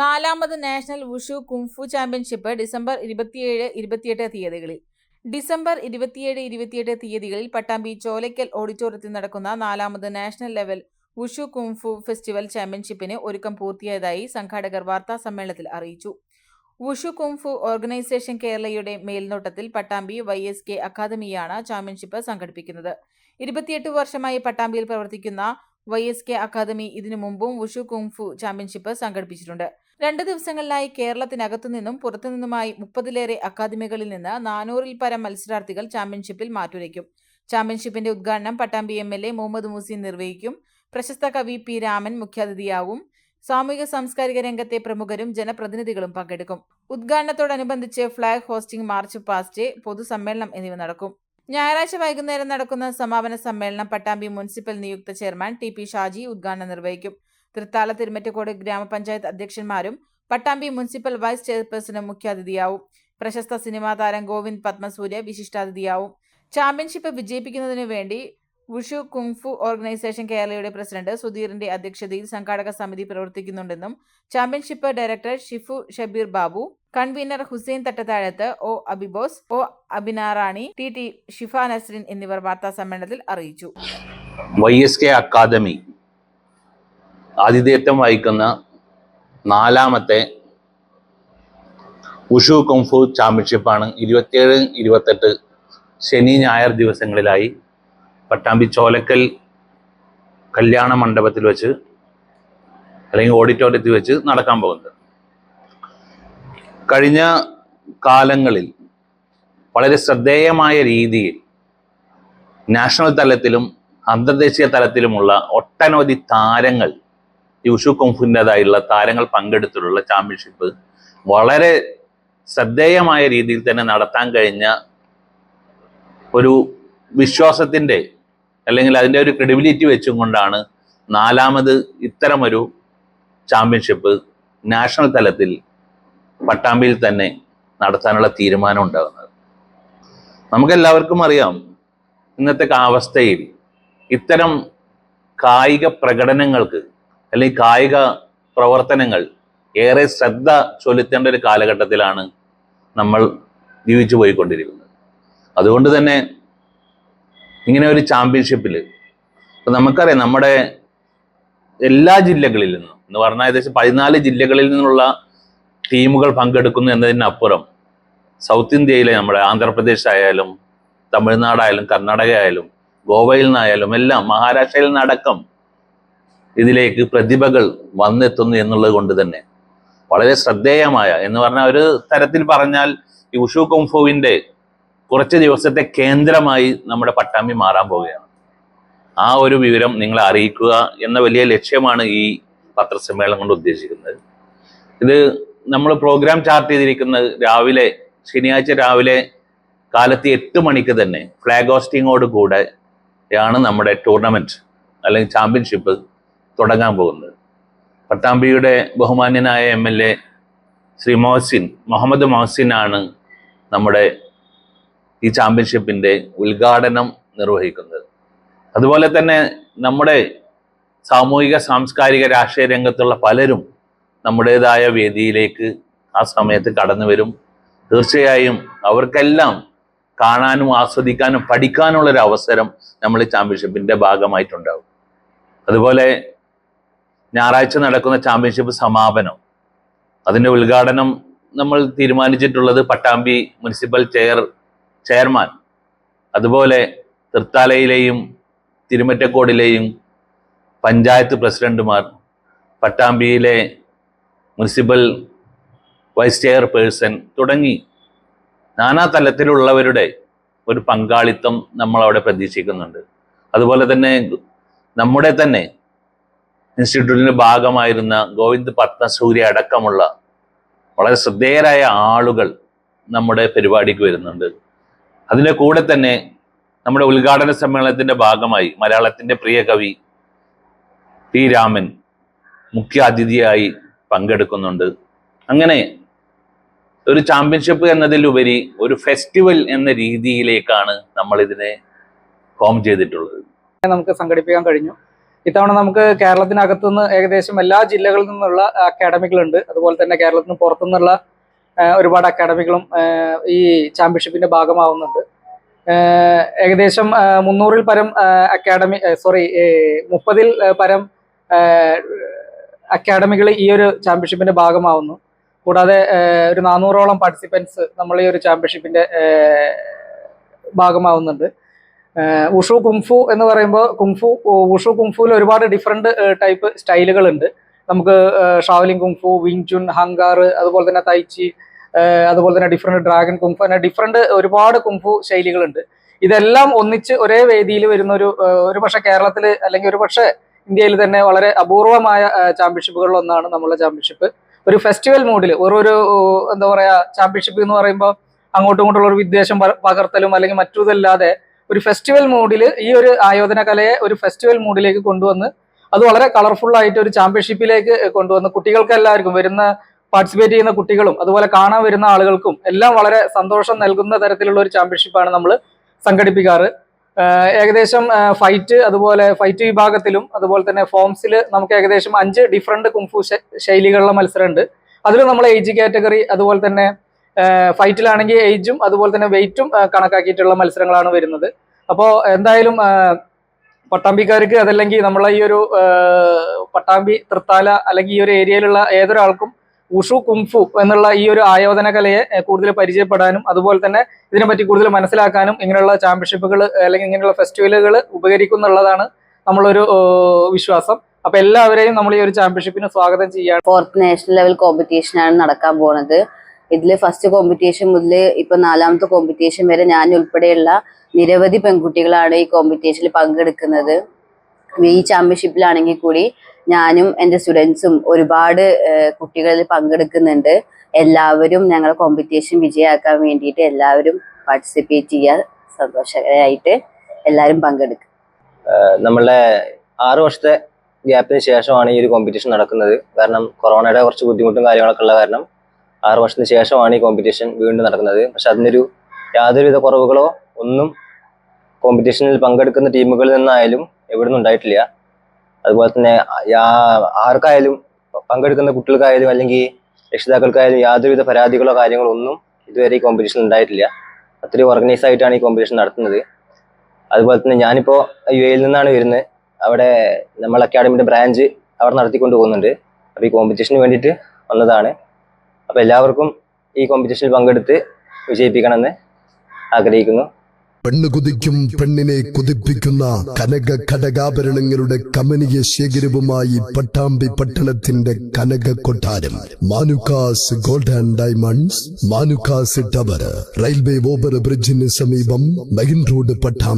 നാലാമത് national wushu kung fu championship December ഇരുപത്തിയേഴ് ഇരുപത്തിയെട്ട് തീയതികളിൽ. ഡിസംബർ ഇരുപത്തിയേഴ് ഇരുപത്തിയെട്ട് തീയതികളിൽ പട്ടാമ്പി ചോലയ്ക്കൽ ഓഡിറ്റോറിയത്തിൽ നടക്കുന്ന നാലാമത് national level wushu kung fu festival ചാമ്പ്യൻഷിപ്പിന് ഒരുക്കം പൂർത്തിയായതായി സംഘാടകർ വാർത്താ സമ്മേളനത്തിൽ അറിയിച്ചു. വുഷു കുംഫു ഓർഗനൈസേഷൻ കേരളയുടെ മേൽനോട്ടത്തിൽ പട്ടാമ്പി വൈ എസ് കെ അക്കാദമിയാണ് ചാമ്പ്യൻഷിപ്പ് സംഘടിപ്പിക്കുന്നത്. ഇരുപത്തിയെട്ട് വർഷമായി പട്ടാമ്പിയിൽ പ്രവർത്തിക്കുന്ന വൈ എസ് കെ അക്കാദമി ഇതിനു മുമ്പും വുഷു കുംഫു ചാമ്പ്യൻഷിപ്പ് സംഘടിപ്പിച്ചിട്ടുണ്ട്. രണ്ട് ദിവസങ്ങളിലായി കേരളത്തിനകത്തു നിന്നും പുറത്തുനിന്നുമായി മുപ്പതിലേറെ അക്കാദമികളിൽ നിന്ന് നാനൂറിൽ പരം മത്സരാർത്ഥികൾ ചാമ്പ്യൻഷിപ്പിൽ മാറ്റുരയ്ക്കും. ചാമ്പ്യൻഷിപ്പിന്റെ ഉദ്ഘാടനം Pattambi M L A Muhammad Muhsin നിർവഹിക്കും. പ്രശസ്ത കവി പി രാമൻ മുഖ്യാതിഥിയാവും. സാമൂഹിക സാംസ്കാരിക രംഗത്തെ പ്രമുഖരും ജനപ്രതിനിധികളും പങ്കെടുക്കും. ഉദ്ഘാടനത്തോടനുബന്ധിച്ച് ഫ്ളാഗ് ഹോസ്റ്റിംഗ് മാർച്ച് പാസ്റ്റ് പൊതുസമ്മേളനം എന്നിവ നടക്കും. ഞായറാഴ്ച വൈകുന്നേരം നടക്കുന്ന സമാപന സമ്മേളനം പട്ടാമ്പി മുനിസിപ്പൽ നിയുക്ത ചെയർമാൻ ടി പി ഷാജി ഉദ്ഘാടനം നിർവഹിക്കും. തൃത്താല തിരുമറ്റക്കോട് ഗ്രാമപഞ്ചായത്ത് അധ്യക്ഷന്മാരും പട്ടാമ്പി മുനിസിപ്പൽ വൈസ് ചെയർപേഴ്സണും മുഖ്യാതിഥിയാവും. പ്രശസ്ത സിനിമാ താരം ഗോവിന്ദ് പത്മസൂര്യ വിശിഷ്ടാതിഥിയാവും. ചാമ്പ്യൻഷിപ്പ് വിജയിപ്പിക്കുന്നതിനു വേണ്ടി വുഷു കുങ്ഫു ഓർഗനൈസേഷൻ കേരളയുടെ പ്രസിഡന്റ് സുധീറിന്റെ അധ്യക്ഷതയിൽ സംഘാടക സമിതി പ്രവർത്തിക്കുന്നുണ്ടെന്നും championship director Shifu Shabeer Babu convener Hussain Thattathazhath O അബിബോസ് O അബിനാറാണി ടി ടി ഷിഫ നസ്രിൻ എന്നിവർ വാർത്താ സമ്മേളനത്തിൽ അറിയിച്ചു. വൈ എസ് കെ അക്കാദമി ആതിഥേയത്വം വഹിക്കുന്ന നാലാമത്തെ ഉഷു കുംഫു ചാമ്പ്യൻഷിപ്പാണ് ഇരുപത്തിയേഴ് ഇരുപത്തെട്ട് ശനി ഞായർ ദിവസങ്ങളിലായി പട്ടാമ്പി ചോലക്കൽ കല്യാണ മണ്ഡപത്തിൽ വെച്ച് അല്ലെങ്കിൽ ഓഡിറ്റോറിയത്തിൽ വെച്ച് നടക്കാൻ പോകുന്നത്. കഴിഞ്ഞ കാലങ്ങളിൽ വളരെ ശ്രദ്ധേയമായ രീതിയിൽ നാഷണൽ തലത്തിലും അന്തർദേശീയ തലത്തിലുമുള്ള ഒട്ടനവധി താരങ്ങൾ യുഷു കുംഫിന്റെതായുള്ള താരങ്ങൾ പങ്കെടുത്തിട്ടുള്ള ചാമ്പ്യൻഷിപ്പ് വളരെ ശ്രദ്ധേയമായ രീതിയിൽ തന്നെ നടത്താൻ കഴിഞ്ഞ ഒരു വിശ്വാസത്തിന്റെ അല്ലെങ്കിൽ അതിന്റെ ഒരു ക്രെഡിബിലിറ്റി വെച്ചും കൊണ്ടാണ് നാലാമത് ഇത്തരമൊരു ചാമ്പ്യൻഷിപ്പ് നാഷണൽ തലത്തിൽ പട്ടാമ്പിയിൽ തന്നെ നടത്താനുള്ള തീരുമാനം ഉണ്ടാകുന്നത്. നമുക്കെല്ലാവർക്കും അറിയാം ഇന്നത്തെ അവസ്ഥയിൽ ഇത്തരം കായിക പ്രകടനങ്ങൾക്ക് അല്ലെങ്കിൽ കായിക പ്രവർത്തനങ്ങൾ ഏറെ ശ്രദ്ധ ചൊലുത്തേണ്ട ഒരു കാലഘട്ടത്തിലാണ് നമ്മൾ ജീവിച്ചു പോയിക്കൊണ്ടിരിക്കുന്നത്. അതുകൊണ്ട് തന്നെ ഇങ്ങനെ ഒരു ചാമ്പ്യൻഷിപ്പിൽ ഇപ്പം നമുക്കറിയാം നമ്മുടെ എല്ലാ ജില്ലകളിൽ നിന്നും എന്ന് പറഞ്ഞാൽ ഏകദേശം പതിനാല് ജില്ലകളിൽ നിന്നുള്ള ടീമുകൾ പങ്കെടുക്കുന്നു എന്നതിനപ്പുറം സൗത്ത് ഇന്ത്യയിലെ നമ്മുടെ ആന്ധ്രാപ്രദേശ് ആയാലും തമിഴ്നാടായാലും കർണാടക ആയാലും ഗോവയിൽ നിന്നായാലും എല്ലാം മഹാരാഷ്ട്രയിൽ നിന്നടക്കം ഇതിലേക്ക് പ്രതിഭകൾ വന്നെത്തുന്നു എന്നുള്ളത് കൊണ്ട് തന്നെ. വളരെ ശ്രദ്ധേയമായ എന്ന് പറഞ്ഞാൽ ഒരു തരത്തിൽ പറഞ്ഞാൽ ഈ ഉഷു കുംഫുവിന്റെ കുറച്ച് ദിവസത്തെ കേന്ദ്രമായി നമ്മുടെ പട്ടാമ്പി മാറാൻ പോവുകയാണ്. ആ ഒരു വിവരം നിങ്ങളെ അറിയിക്കുക എന്ന വലിയ ലക്ഷ്യമാണ് ഈ പത്രസമ്മേളനം കൊണ്ട് ഉദ്ദേശിക്കുന്നത്. ഇത് നമ്മൾ പ്രോഗ്രാം ചാർട്ട് ചെയ്തിരിക്കുന്നത് രാവിലെ ശനിയാഴ്ച രാവിലെ കാലത്ത് എട്ട് മണിക്ക് തന്നെ ഫ്ലാഗ് ഹോസ്റ്റിങ്ങോട് കൂടെ ആണ് നമ്മുടെ ടൂർണമെന്റ് അല്ലെങ്കിൽ ചാമ്പ്യൻഷിപ്പ് തുടങ്ങാൻ പോകുന്നത്. പട്ടാമ്പിയുടെ ബഹുമാന്യനായ M L A Shri Mohsin Muhammad മോഹസിനാണ് നമ്മുടെ ഈ ചാമ്പ്യൻഷിപ്പിന്റെ ഉദ്ഘാടനം നിർവഹിക്കുന്നത്. അതുപോലെ തന്നെ നമ്മുടെ സാമൂഹിക സാംസ്കാരിക രാഷ്ട്രീയ രംഗത്തുള്ള പലരും നമ്മുടേതായ വേദിയിലേക്ക് ആ സമയത്ത് കടന്നു വരും. തീർച്ചയായും അവർക്കെല്ലാം കാണാനും ആസ്വദിക്കാനും പഠിക്കാനുള്ളൊരു അവസരം നമ്മൾ ഈ ചാമ്പ്യൻഷിപ്പിന്റെ ഭാഗമായിട്ടുണ്ടാവും. അതുപോലെ ഞായറാഴ്ച നടക്കുന്ന ചാമ്പ്യൻഷിപ്പ് സമാപനം. അതിന്റെ ഉദ്ഘാടനം നമ്മൾ തീരുമാനിച്ചിട്ടുള്ളത് പട്ടാമ്പി മുനിസിപ്പൽ ചെയർ ചെയർമാൻ അതുപോലെ തൃത്താലയിലെയും തിരുമറ്റക്കോടിലെയും പഞ്ചായത്ത് പ്രസിഡന്റുമാർ പട്ടാമ്പിയിലെ മുനിസിപ്പൽ വൈസ് ചെയർപേഴ്സൺ തുടങ്ങി നാനാ തലത്തിലുള്ളവരുടെ ഒരു പങ്കാളിത്തം നമ്മൾ അവിടെ പ്രതീക്ഷിക്കുന്നുണ്ട്. അതുപോലെ തന്നെ നമ്മുടെ തന്നെ ഇൻസ്റ്റിറ്റ്യൂട്ടിന്റെ ഭാഗമായിരുന്ന ഗോവിന്ദ് പത്മസൂര്യ അടക്കമുള്ള വളരെ ശ്രദ്ധേയരായ ആളുകൾ നമ്മുടെ പരിപാടിക്ക് വരുന്നുണ്ട്. അതിന്റെ കൂടെ തന്നെ നമ്മുടെ ഉദ്ഘാടന സമ്മേളനത്തിന്റെ ഭാഗമായി മലയാളത്തിന്റെ പ്രിയ കവി പി രാമൻ മുഖ്യാതിഥിയായി പങ്കെടുക്കുന്നുണ്ട്. അങ്ങനെ ഒരു ചാമ്പ്യൻഷിപ്പ് എന്നതിലുപരി ഒരു ഫെസ്റ്റിവൽ എന്ന രീതിയിലേക്കാണ് നമ്മൾ ഇതിനെ ഫോം ചെയ്തിട്ടുള്ളത്. നമുക്ക് സംഘടിപ്പിക്കാൻ കഴിഞ്ഞു. ഇത്തവണ നമുക്ക് കേരളത്തിനകത്തു നിന്ന് ഏകദേശം എല്ലാ ജില്ലകളിൽ നിന്നുള്ള അക്കാഡമികളുണ്ട് അതുപോലെ തന്നെ കേരളത്തിന് പുറത്തുനിന്നുള്ള ഒരുപാട് അക്കാഡമികളും ഈ ചാമ്പ്യൻഷിപ്പിന്റെ ഭാഗമാവുന്നുണ്ട്. ഏകദേശം മുന്നൂറിൽ പരം അക്കാഡമി സോറി മുപ്പതിൽ പരം അക്കാഡമികൾ ഈ ഒരു ചാമ്പ്യൻഷിപ്പിന്റെ ഭാഗമാവുന്നു. കൂടാതെ ഒരു നാനൂറോളം പാർട്ടിസിപ്പൻസ് നമ്മൾ ഈ ഒരു ചാമ്പ്യൻഷിപ്പിന്റെ ഭാഗമാവുന്നുണ്ട്. ഉഷു കുംഫു എന്ന് പറയുമ്പോൾ കുംഫു ഉഷു കുംഫുവിൽ ഒരുപാട് ഡിഫറെന്റ് ടൈപ്പ് സ്റ്റൈലുകൾ ഉണ്ട് നമുക്ക് ഷാവലിംഗ് കുംഫു വിങ് ചുൻ ഹങ്കാർ അതുപോലെ തന്നെ തൈച്ചി അതുപോലെ തന്നെ ഡിഫറെന്റ് ഡ്രാഗൺ കുംഫു അങ്ങനെ ഡിഫറെന്റ് ഒരുപാട് കുംഫു ശൈലികളുണ്ട്. ഇതെല്ലാം ഒന്നിച്ച് ഒരേ വേദിയിൽ വരുന്ന ഒരു ഒരു പക്ഷേ കേരളത്തിൽ അല്ലെങ്കിൽ ഒരു പക്ഷേ ഇന്ത്യയിൽ തന്നെ വളരെ അപൂർവമായ ചാമ്പ്യൻഷിപ്പുകളിൽ ഒന്നാണ് നമ്മളെ ചാമ്പ്യൻഷിപ്പ് ഒരു ഫെസ്റ്റിവൽ മൂഡിൽ ഓരോരു എന്താ പറയുക ചാമ്പ്യൻഷിപ്പ് എന്ന് പറയുമ്പോൾ അങ്ങോട്ടും ഇങ്ങോട്ടുള്ള ഒരു വിദ്വേഷം പകർത്തലും അല്ലെങ്കിൽ മറ്റൊതല്ലാതെ ഒരു ഫെസ്റ്റിവൽ മൂഡിൽ ഈ ഒരു ആയോധന കലയെ ഒരു ഫെസ്റ്റിവൽ മൂഡിലേക്ക് കൊണ്ടുവന്ന് അത് വളരെ കളർഫുൾ ആയിട്ട് ഒരു ചാമ്പ്യൻഷിപ്പിലേക്ക് കൊണ്ടുവന്ന് കുട്ടികൾക്ക് എല്ലാവർക്കും വരുന്ന പാർട്ടിസിപ്പേറ്റ് ചെയ്യുന്ന കുട്ടികളും അതുപോലെ കാണാൻ വരുന്ന ആളുകൾക്കും എല്ലാം വളരെ സന്തോഷം നൽകുന്ന തരത്തിലുള്ള ഒരു ചാമ്പ്യൻഷിപ്പാണ് നമ്മൾ സംഘടിപ്പിക്കാറ്. ഏകദേശം ഫൈറ്റ് അതുപോലെ ഫൈറ്റ് വിഭാഗത്തിലും അതുപോലെ തന്നെ ഫോംസിൽ നമുക്ക് ഏകദേശം അഞ്ച് ഡിഫറെന്റ് കുംഫു ശൈലികളുള്ള മത്സരമുണ്ട്. അതിൽ നമ്മൾ ഏജ് കാറ്റഗറി അതുപോലെ തന്നെ ഫൈറ്റിലാണെങ്കിൽ ഏജും അതുപോലെ തന്നെ വെയിറ്റും കണക്കാക്കിയിട്ടുള്ള മത്സരങ്ങളാണ് വരുന്നത്. അപ്പോൾ എന്തായാലും പട്ടാമ്പിക്കാർക്ക് അതല്ലെങ്കിൽ നമ്മളെ ഈ ഒരു പട്ടാമ്പി തൃത്താല അല്ലെങ്കിൽ ഈ ഒരു ഏരിയയിലുള്ള ഏതൊരാൾക്കും ഉഷു കുംഫു എന്നുള്ള ഈ ഒരു ആയോധന കലയെ കൂടുതൽ പരിചയപ്പെടാനും അതുപോലെ തന്നെ ഇതിനെപ്പറ്റി കൂടുതൽ മനസ്സിലാക്കാനും ഇങ്ങനെയുള്ള ചാമ്പ്യൻഷിപ്പുകൾ അല്ലെങ്കിൽ ഇങ്ങനെയുള്ള ഫെസ്റ്റിവലുകൾ ഉപകരിക്കും എന്നുള്ളതാണ് നമ്മളൊരു വിശ്വാസം. അപ്പൊ എല്ലാവരെയും നമ്മൾ ഈ ഒരു ചാമ്പ്യൻഷിപ്പിന് സ്വാഗതം ചെയ്യാൻ ഫോർത്ത് നാഷണൽ ലെവൽ കോമ്പറ്റീഷനാണ് നടക്കാൻ പോണത്. ഇതിൽ ഫസ്റ്റ് കോമ്പറ്റീഷൻ മുതൽ ഇപ്പൊ നാലാമത്തെ കോമ്പറ്റീഷൻ വരെ ഞാൻ ഉൾപ്പെടെയുള്ള നിരവധി പെൺകുട്ടികളാണ് ഈ കോമ്പറ്റീഷനിൽ പങ്കെടുക്കുന്നത്. ഈ ചാമ്പ്യൻഷിപ്പിലാണെങ്കിൽ കൂടി ഞാനും എന്റെ സ്റ്റുഡൻസും ഒരുപാട് കുട്ടികളിൽ പങ്കെടുക്കുന്നുണ്ട്. എല്ലാവരും ഞങ്ങളെ കോമ്പറ്റീഷൻ വിജയമാക്കാൻ വേണ്ടിയിട്ട് എല്ലാവരും പാർട്ടിസിപ്പേറ്റ് ചെയ്യുക സന്തോഷകരമായിട്ട് എല്ലാവരും പങ്കെടുക്കുക നമ്മളെ ആറ് വർഷത്തെ ഗ്യാപ്പിന് ശേഷമാണ് ഈ ഒരു കോമ്പറ്റീഷൻ നടക്കുന്നത്. കാരണം കൊറോണയുടെ കുറച്ച് ബുദ്ധിമുട്ടും കാര്യങ്ങളൊക്കെ ഉള്ള കാരണം ആറ് വർഷത്തിന് ശേഷമാണ് ഈ കോമ്പറ്റീഷൻ വീണ്ടും നടക്കുന്നത്. പക്ഷെ അതിനൊരു യാതൊരുവിധ കുറവുകളോ ഒന്നും കോമ്പറ്റീഷനിൽ പങ്കെടുക്കുന്ന ടീമുകളിൽ നിന്നായാലും എവിടെ നിന്നും ഉണ്ടായിട്ടില്ല. അതുപോലെ തന്നെ ആർക്കായാലും പങ്കെടുക്കുന്ന കുട്ടികൾക്കായാലും അല്ലെങ്കിൽ രക്ഷിതാക്കൾക്കായാലും യാതൊരുവിധ പരാതികളോ കാര്യങ്ങളോ ഒന്നും ഇതുവരെ ഈ കോമ്പറ്റീഷൻ ഉണ്ടായിട്ടില്ല. അത്രയും ഓർഗനൈസ് ആയിട്ടാണ് ഈ കോമ്പറ്റീഷൻ നടത്തുന്നത്. അതുപോലെ തന്നെ ഞാനിപ്പോൾ യു എയിൽ നിന്നാണ് വരുന്നത്. അവിടെ നമ്മൾ അക്കാഡമിയുടെ ബ്രാഞ്ച് അവിടെ നടത്തിക്കൊണ്ട് പോകുന്നുണ്ട് അപ്പോൾ ഈ കോമ്പറ്റീഷന് വേണ്ടിയിട്ട് വന്നതാണ്. അപ്പോൾ എല്ലാവർക്കും ഈ കോമ്പറ്റീഷനിൽ പങ്കെടുത്ത് വിജയിപ്പിക്കണമെന്ന് ആഗ്രഹിക്കുന്നു. പെണ്ണ് കുതിക്കും പെണ്ണിനെ കുതിപ്പിക്കുന്ന കനക ഘടകാഭരണങ്ങളുടെ കമനീയ ശേഖരവുമായി പട്ടാമ്പി പട്ടണത്തിന്റെ കനക കൊട്ടാരം. Manukkas gold and diamonds Manukkas tower railway over ബ്രിഡ്ജിന് സമീപം മെയിൻ റോഡ് പട്ടാമ്പി.